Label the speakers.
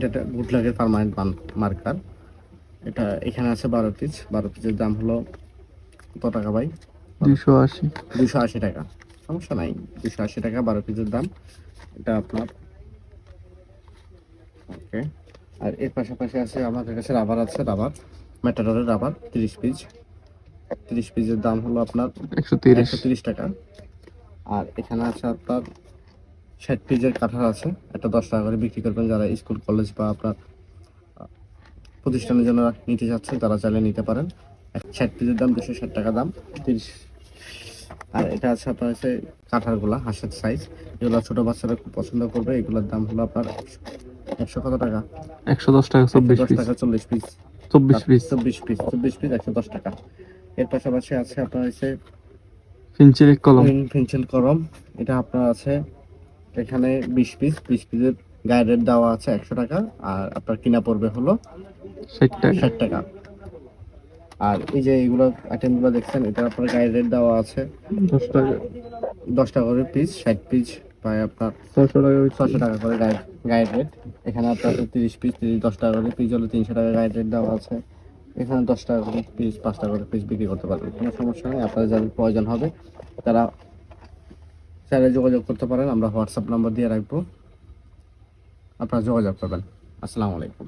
Speaker 1: এটা একটা good permanent marker এটা এখানে আছে বারো পিস বারো পিসের দাম হলো কত টাকা ভাই?
Speaker 2: দুইশো আশি।
Speaker 1: দুশো আশি টাকা। সমস্যা নাই। দুশো আশি টাকা বারো পিসের দাম। এটা আপনার ওকে। আর এর পাশাপাশি আছে আমাদের কাছে রাবার আছে রাবার ম্যাটাডোরের রাবার তিরিশ পিস তিরিশ পিসের দাম হলো আপনার
Speaker 2: একশো তিরিশ
Speaker 1: টাকা। আর এখানে আছে আপনার ষাট পিসের কাঁঠাল আছে। এটা দশ টাকা করে বিক্রি করবেন। যারা স্কুল কলেজ বা আপনার প্রতিষ্ঠানের জন্য নিতে চাচ্ছেন তারা চাইলে নিতে পারেন। ষাট পিসের দাম দুশো ষাট টাকা দাম তিরিশ। আর এটা আছে আপনার হচ্ছে কাঁঠালগুলা হাঁসের সাইজ এগুলো ছোটো বাচ্চারা খুব পছন্দ করবে। এগুলোর দাম হলো আপনার একশো- কত টাকা?
Speaker 2: একশো দশ টাকা চব্বিশ
Speaker 1: দশ টাকা চল্লিশ পিস
Speaker 2: চব্বিশ পিস
Speaker 1: চব্বিশ পিস চব্বিশ পিস একশো দশ টাকা। এর পাশাপাশি আছে আপনার হচ্ছে
Speaker 2: ফিনচিলিক কলম।
Speaker 1: পেন্সিল কলম। এটা আপনার আছে এখানে বিশ পিস বিশ পিসের গায়ে রেট দেওয়া আছে একশো টাকা আর আপনার কিনা পড়বে হলো
Speaker 2: ষাট টাকা।
Speaker 1: ষাট টাকা। আর এই যে এইগুলো আইটেমগুলো দেখছেন এটা আপনার গায়ে রেট দেওয়া আছে।
Speaker 2: দশ টাকা।
Speaker 1: দশ টাকা করে পিস ষাট পিস প্রায় আপনার
Speaker 2: ছশো টাকা
Speaker 1: ছশো টাকা করে গায়ে গায়ের রেট এখানে আপনার তিরিশ পিস তিরিশ দশ টাকা করে পিস হলে তিনশো টাকা গায়ের রেট দেওয়া আছে। এখানে দশ টাকা করে পিস পাঁচ টাকা করে পিস বিক্রি করতে পারবেন। কোনো সমস্যা নেই আপনাদের যাদের প্রয়োজন হবে তারা চাইলে যোগাযোগ করতে পারেন আমরা হোয়াটসঅ্যাপ নাম্বার দিয়ে রাখব। আপনারা যোগাযোগ করবেন। আসসালামু আলাইকুম।